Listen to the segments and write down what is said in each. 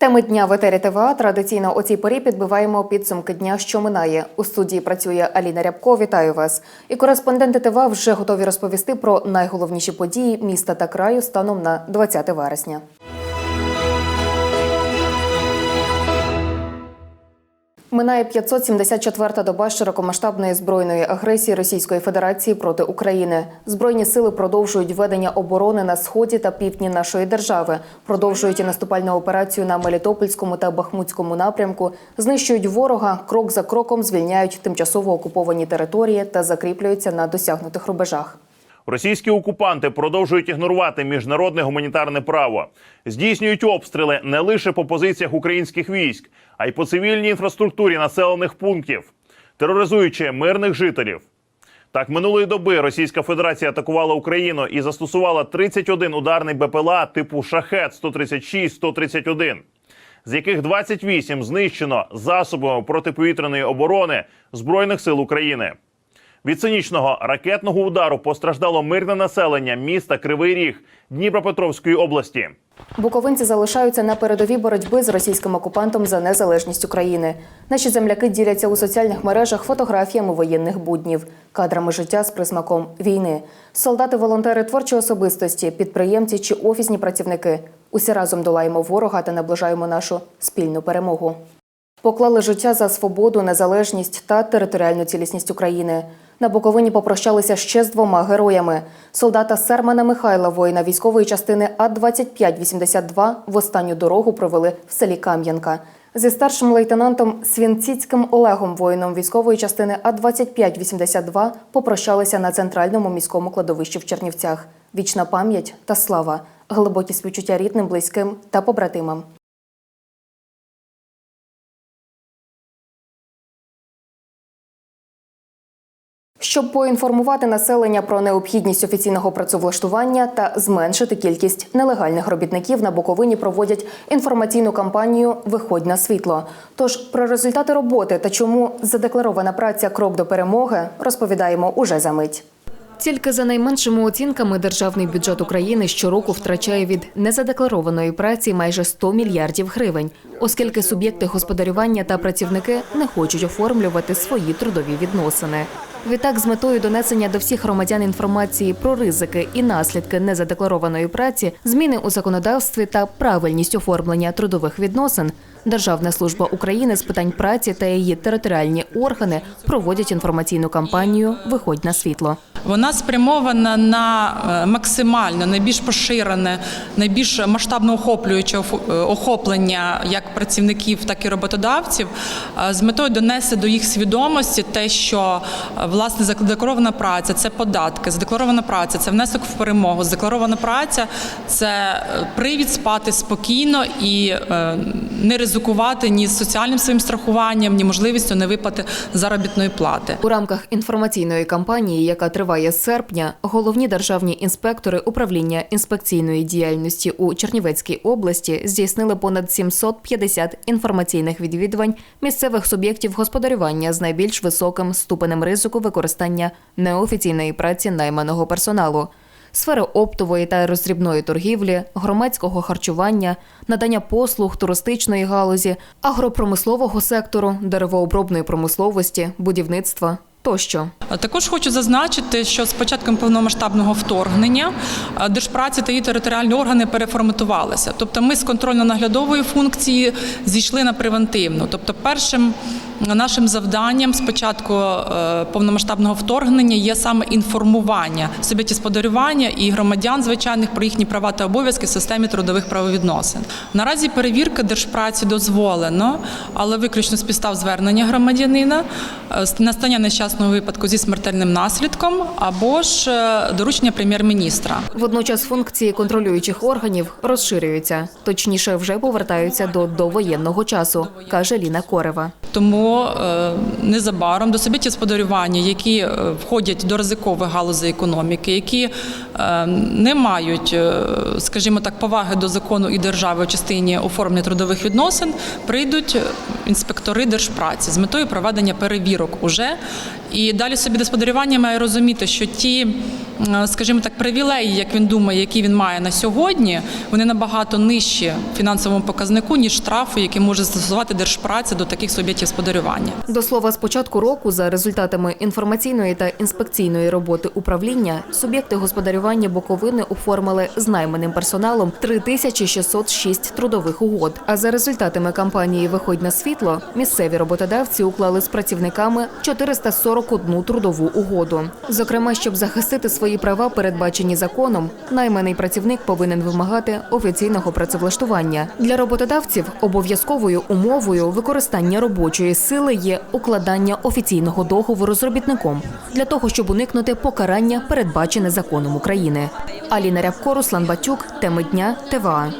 Теми дня в етері ТВА традиційно у цій порі підбиваємо підсумки дня, що минає. У студії працює Аліна Рябко. Вітаю вас. І кореспонденти ТВА вже готові розповісти про найголовніші події міста та краю станом на 20 вересня. Минає 574-та доба широкомасштабної збройної агресії Російської Федерації проти України. Збройні сили продовжують ведення оборони на сході та півдні нашої держави, продовжують і наступальну операцію на Мелітопольському та Бахмутському напрямку, знищують ворога, крок за кроком звільняють тимчасово окуповані території та закріплюються на досягнутих рубежах. Російські окупанти продовжують ігнорувати міжнародне гуманітарне право, здійснюють обстріли не лише по позиціях українських військ, а й по цивільній інфраструктурі населених пунктів, тероризуючи мирних жителів. Так, минулої доби Російська Федерація атакувала Україну і застосувала 31 ударний БПЛА типу Шахет 136 131 з яких 28 знищено засобами протиповітряної оборони Збройних сил України. Від цинічного ракетного удару постраждало мирне населення міста Кривий Ріг Дніпропетровської області. Буковинці залишаються на передовій боротьби з російським окупантом за незалежність України. Наші земляки діляться у соціальних мережах фотографіями воєнних буднів, кадрами життя з присмаком війни. Солдати, волонтери, творчі особистості, підприємці чи офісні працівники. Усі разом долаємо ворога та наближаємо нашу спільну перемогу. Поклали життя за свободу, незалежність та територіальну цілісність України. На Буковині попрощалися ще з двома героями. Солдата Сермана Михайла, воїна військової частини А-2582, в останню дорогу провели в селі Кам'янка. Зі старшим лейтенантом Свінціцьким Олегом, воїном військової частини А-2582, попрощалися на центральному міському кладовищі в Чернівцях. Вічна пам'ять та слава, глибокі співчуття рідним, близьким та побратимам. Щоб поінформувати населення про необхідність офіційного працевлаштування та зменшити кількість нелегальних робітників на Буковині проводять інформаційну кампанію Виходь на світло. Тож про результати роботи та чому задекларована праця крок до перемоги розповідаємо уже за мить. Тільки за найменшими оцінками державний бюджет України щороку втрачає від незадекларованої праці майже 100 мільярдів гривень, оскільки суб'єкти господарювання та працівники не хочуть оформлювати свої трудові відносини. Відтак, з метою донесення до всіх громадян інформації про ризики і наслідки незадекларованої праці, зміни у законодавстві та правильність оформлення трудових відносин, Державна служба України з питань праці та її територіальні органи проводять інформаційну кампанію Виходь на світло. Вона спрямована на е, максимально найбільш поширене, найбільш масштабно охоплююче е, охоплення як працівників, так і роботодавців е, з метою донести до їх свідомості те, що власне задекларована праця це податки, задекларована праця це внесок в перемогу. Задекларована праця це привід спати спокійно і не ризикувати ні з соціальним своїм страхуванням, ні можливістю не виплати заробітної плати. У рамках інформаційної кампанії, яка триває з серпня, головні державні інспектори управління інспекційної діяльності у Чернівецькій області здійснили понад 750 інформаційних відвідувань місцевих суб'єктів господарювання з найбільш високим ступенем ризику використання неофіційної праці найманого персоналу. Сфери оптової та роздрібної торгівлі, громадського харчування, надання послуг туристичної галузі, агропромислового сектору, деревообробної промисловості, будівництва тощо. Також хочу зазначити, що з початком повномасштабного вторгнення держпраці та її територіальні органи переформатувалися. Тобто, ми з контрольно-наглядової функції зійшли на превентивну. Тобто, першим нашим завданням з початку е, повномасштабного вторгнення є саме інформування сподарювання і громадян звичайних про їхні права та обов'язки в системі трудових правовідносин. Наразі перевірка держпраці дозволено, але виключно з підстав звернення громадянина, е, настання нещасного випадку зі смертельним наслідком або ж е, доручення прем'єр-міністра. Водночас функції контролюючих органів розширюються, точніше, вже повертаються до довоєнного часу, каже Ліна Корева. Тому е, незабаром до суб'єктів господарювання, які е, входять до ризикових галузей економіки, які не мають, скажімо так, поваги до закону і держави в частині оформлення трудових відносин, прийдуть інспектори держпраці з метою проведення перевірок уже. І далі собі господарювання має розуміти, що ті скажімо так, привілеї, як він думає, які він має на сьогодні, вони набагато нижчі фінансовому показнику, ніж штрафи, які може застосувати держпраця до таких суб'єктів господарювання. До слова, з початку року за результатами інформаційної та інспекційної роботи управління суб'єкти господарювання Буковини оформили з найманим персоналом 3606 трудових угод. А за результатами кампанії Виходь на світло місцеві роботодавці уклали з працівниками 441 трудову угоду. Зокрема, щоб захистити свої права, передбачені законом, найманий працівник повинен вимагати офіційного працевлаштування. Для роботодавців обов'язковою умовою використання робочої сили є укладання офіційного договору з робітником для того, щоб уникнути покарання, передбачене законом України. Аліна Рябко, Руслан Батюк, теми дня ТВА.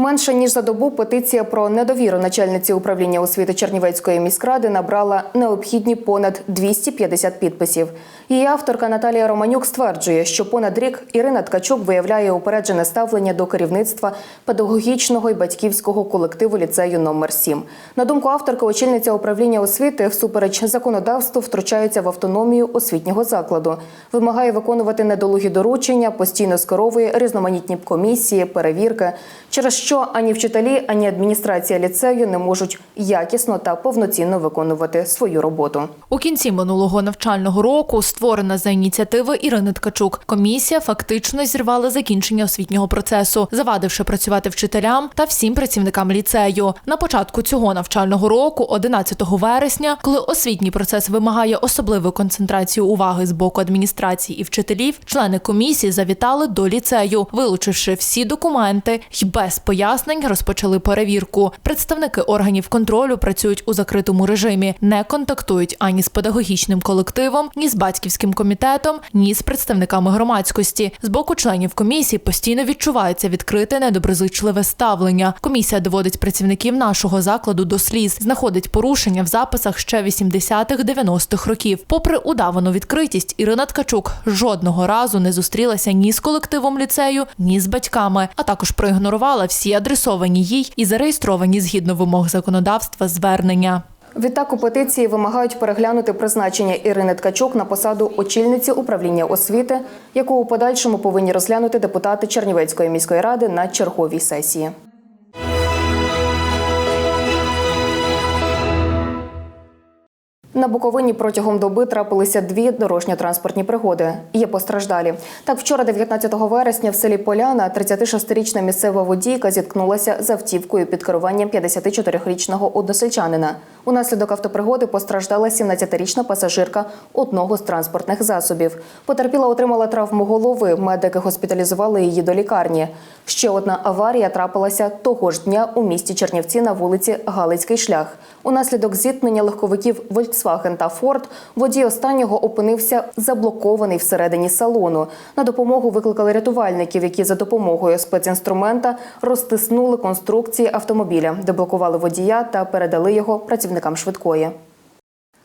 Менше ніж за добу петиція про недовіру начальниці управління освіти Чернівецької міськради набрала необхідні понад 250 підписів. Її авторка Наталія Романюк стверджує, що понад рік Ірина Ткачук виявляє упереджене ставлення до керівництва педагогічного і батьківського колективу ліцею номер 7 На думку авторки, очільниця управління освіти всупереч законодавству втручається в автономію освітнього закладу, вимагає виконувати недолугі доручення, постійно скеровує різноманітні комісії, перевірки, через що ані вчителі, ані адміністрація ліцею не можуть якісно та повноцінно виконувати свою роботу. У кінці минулого навчального року, створена за ініціативи Ірини Ткачук, комісія фактично зірвала закінчення освітнього процесу, завадивши працювати вчителям та всім працівникам ліцею. На початку цього навчального року, 11 вересня, коли освітній процес вимагає особливої концентрації уваги з боку адміністрації і вчителів, члени комісії завітали до ліцею, вилучивши всі документи й без пояснень розпочали перевірку. Представники органів контролю працюють у закритому режимі, не контактують ані з педагогічним колективом, ні з батьківським комітетом, ні з представниками громадськості. З боку членів комісії постійно відчувається відкрите недоброзичливе ставлення. Комісія доводить працівників нашого закладу до сліз, знаходить порушення в записах ще 80-х-90-х років. Попри удавану відкритість, Ірина Ткачук жодного разу не зустрілася ні з колективом ліцею, ні з батьками, а також проігнорувала всі адресовані їй і зареєстровані згідно вимог законодавства звернення. Відтак у петиції вимагають переглянути призначення Ірини Ткачук на посаду очільниці управління освіти, яку у подальшому повинні розглянути депутати Чернівецької міської ради на черговій сесії. На Буковині протягом доби трапилися дві дорожньо-транспортні пригоди. Є постраждалі. Так, вчора, 19 вересня, в селі Поляна 36-річна місцева водійка зіткнулася з автівкою під керуванням 54-річного односельчанина. Унаслідок автопригоди постраждала 17-річна пасажирка одного з транспортних засобів. Потерпіла отримала травму голови. Медики госпіталізували її до лікарні. Ще одна аварія трапилася того ж дня у місті Чернівці на вулиці Галицький шлях. Унаслідок зіткнення легковиків Volkswagen та Ford водій останнього опинився заблокований всередині салону. На допомогу викликали рятувальників, які за допомогою спецінструмента розтиснули конструкції автомобіля, деблокували водія та передали його працівникам швидкої.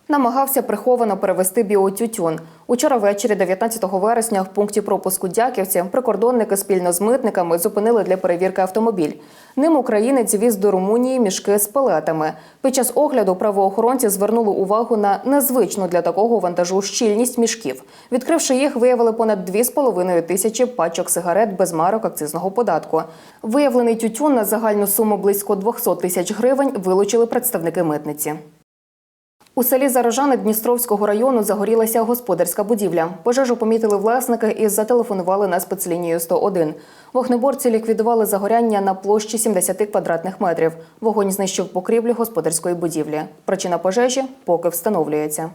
Намагався приховано перевести біотютюн. Учора ввечері, 19 вересня, в пункті пропуску Дяківці прикордонники спільно з митниками зупинили для перевірки автомобіль. Ним українець віз до Румунії мішки з пелетами. Під час огляду правоохоронці звернули увагу на незвичну для такого вантажу щільність мішків. Відкривши їх, виявили понад 2,5 тисячі пачок сигарет без марок акцизного податку. Виявлений тютюн на загальну суму близько 200 тисяч гривень вилучили представники митниці. У селі Зарожани Дністровського району загорілася господарська будівля. Пожежу помітили власники і зателефонували на спецлінію 101. Вогнеборці ліквідували загоряння на площі 70 квадратних метрів. Вогонь знищив покрівлю господарської будівлі. Причина пожежі поки встановлюється.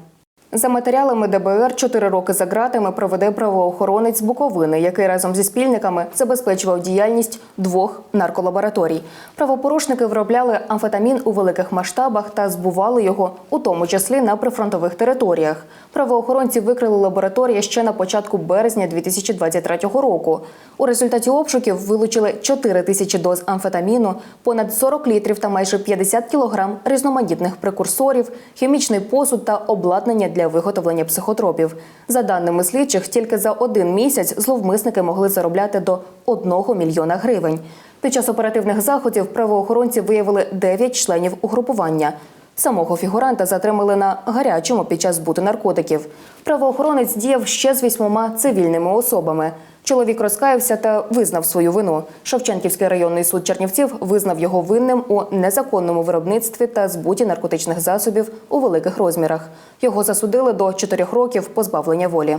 За матеріалами ДБР чотири роки за ґратами проведе правоохоронець Буковини, який разом зі спільниками забезпечував діяльність двох нарколабораторій. Правопорушники виробляли амфетамін у великих масштабах та збували його, у тому числі на прифронтових територіях. Правоохоронці викрили лабораторії ще на початку березня 2023 року. У результаті обшуків вилучили 4 тисячі доз амфетаміну, понад 40 літрів та майже 50 кілограм різноманітних прекурсорів, хімічний посуд та обладнання для виготовлення психотропів. За даними слідчих, тільки за один місяць зловмисники могли заробляти до 1 мільйона гривень. Під час оперативних заходів правоохоронці виявили 9 членів угрупування. Самого фігуранта затримали на гарячому під час збуту наркотиків. Правоохоронець діяв ще з вісьмома цивільними особами. Чоловік розкаявся та визнав свою вину. Шевченківський районний суд Чернівців визнав його винним у незаконному виробництві та збуті наркотичних засобів у великих розмірах. Його засудили до чотирьох років позбавлення волі.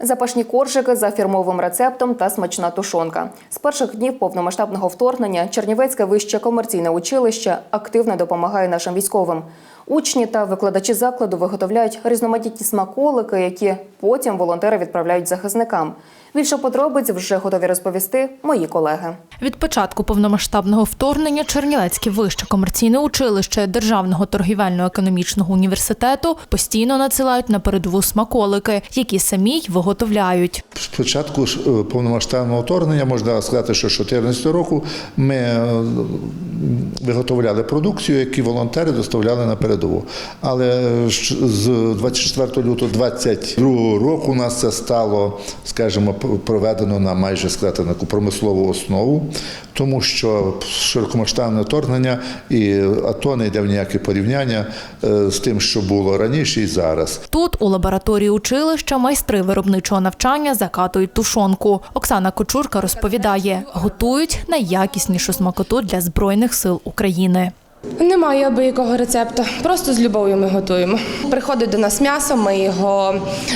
Запашні коржики за фірмовим рецептом та смачна тушонка. З перших днів повномасштабного вторгнення Чернівецьке вище комерційне училище активно допомагає нашим військовим. Учні та викладачі закладу виготовляють різноманітні смаколики, які потім волонтери відправляють захисникам. Більше подробиць вже готові розповісти мої колеги. Від початку повномасштабного вторгнення Чернівецьке вище комерційне училище Державного торгівельно-економічного університету постійно надсилають на передову смаколики, які самі й виготовляють. Спочатку ж, е, повномасштабного вторгнення можна сказати, що з 2014 року ми е, виготовляли продукцію, яку волонтери доставляли на передову. Але ж з 24 лютого 2022 року у нас це стало, скажімо, проведено на майже сказати на промислову основу, тому що широкомасштабне вторгнення і АТО не йде в ніяке порівняння е, з тим, що було раніше і зараз. Тут у лабораторії училища майстри виробничого навчання закатують тушонку. Оксана Кочурка розповідає, готують найякіснішу смакоту для збройних сил України. Немає абиякого рецепту, просто з любов'ю ми готуємо. Приходить до нас м'ясо, ми його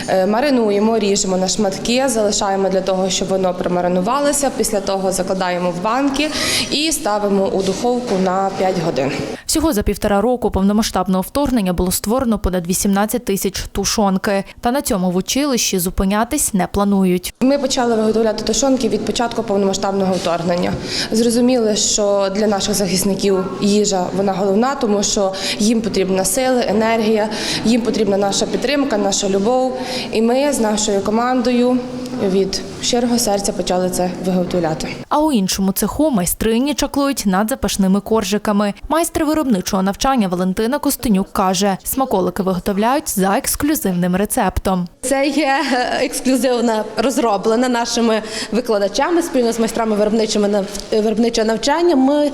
е, маринуємо, ріжемо на шматки, залишаємо для того, щоб воно промаринувалося. Після того закладаємо в банки і ставимо у духовку на 5 годин. Всього за півтора року повномасштабного вторгнення було створено понад 18 тисяч тушонки. Та на цьому в училищі зупинятись не планують. Ми почали виготовляти тушонки від початку повномасштабного вторгнення. Зрозуміли, що для наших захисників їжа вона головна, тому що їм потрібна сила, енергія, їм потрібна наша підтримка, наша любов. І ми з нашою командою від щирого серця почали це виготовляти. А у іншому цеху майстрині чаклують над запашними коржиками. Майстер виробничого навчання Валентина Костенюк каже, смаколики виготовляють за ексклюзивним рецептом. Це є е, ексклюзивно розроблена нашими викладачами спільно з майстрами виробничими нав- виробничого навчання. Ми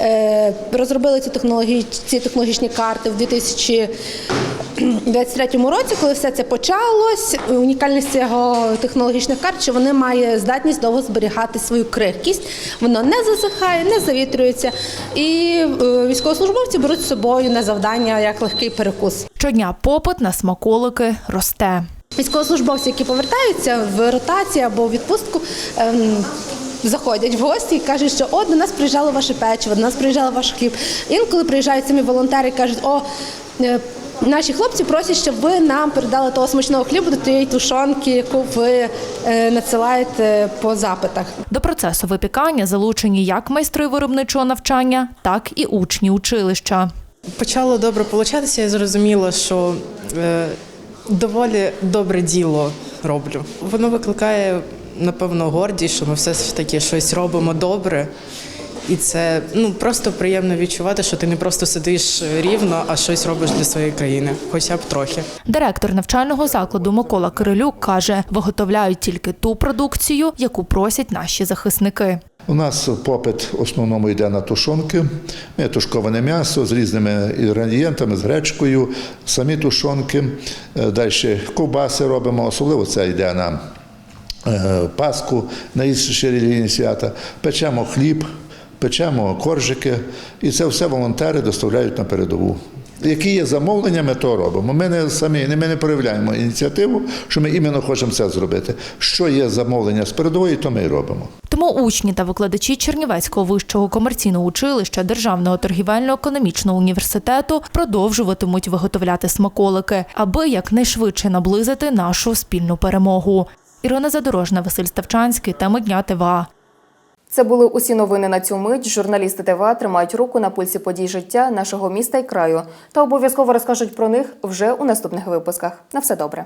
е, розробили ці технологічні карти в 2023 році, коли все це почалось. Унікальність цього технологічних карт, що вони мають здатність довго зберігати свою крихкість. Воно не засихає, не завітрюється, і е, військовослужбовці беруть з собою на завдання як легкий перекус. Щодня попит на смаколики росте. Військовослужбовці, які повертаються в ротацію або у відпустку, ем, заходять в гості і кажуть, що о, до нас приїжджало ваше печиво, до нас приїжджало ваш хліб. Інколи приїжджають самі волонтери і кажуть, о, е, наші хлопці просять, щоб ви нам передали того смачного хлібу до тієї тушонки, яку ви е, надсилаєте по запитах. До процесу випікання залучені як майстри виробничого навчання, так і учні училища. Почало добре получатися, я зрозуміла, що е, доволі добре діло роблю. Воно викликає, напевно, гордість, що ми все ж таки щось робимо добре. І це ну просто приємно відчувати, що ти не просто сидиш рівно, а щось робиш для своєї країни, хоча б трохи. Директор навчального закладу Микола Кирилюк каже, виготовляють тільки ту продукцію, яку просять наші захисники. У нас попит в основному йде на тушонки. Ми тушковане м'ясо з різними інгредієнтами, з гречкою, самі тушонки. Далі ковбаси робимо, особливо це йде на е, Пасху, на інші релігійні свята. Печемо хліб, печемо коржики, і це все волонтери доставляють на передову. Які є замовлення, ми то робимо. Ми не самі ми не проявляємо ініціативу, що ми іменно хочемо це зробити. Що є замовлення з передової, то ми і робимо. Тому учні та викладачі Чернівецького вищого комерційного училища Державного торгівельно-економічного університету продовжуватимуть виготовляти смаколики, аби якнайшвидше наблизити нашу спільну перемогу. Ірина Задорожна, Василь Ставчанський, теми дня ТВА. Це були усі новини на цю мить. Журналісти ТВА тримають руку на пульсі подій життя нашого міста і краю та обов'язково розкажуть про них вже у наступних випусках. На все добре.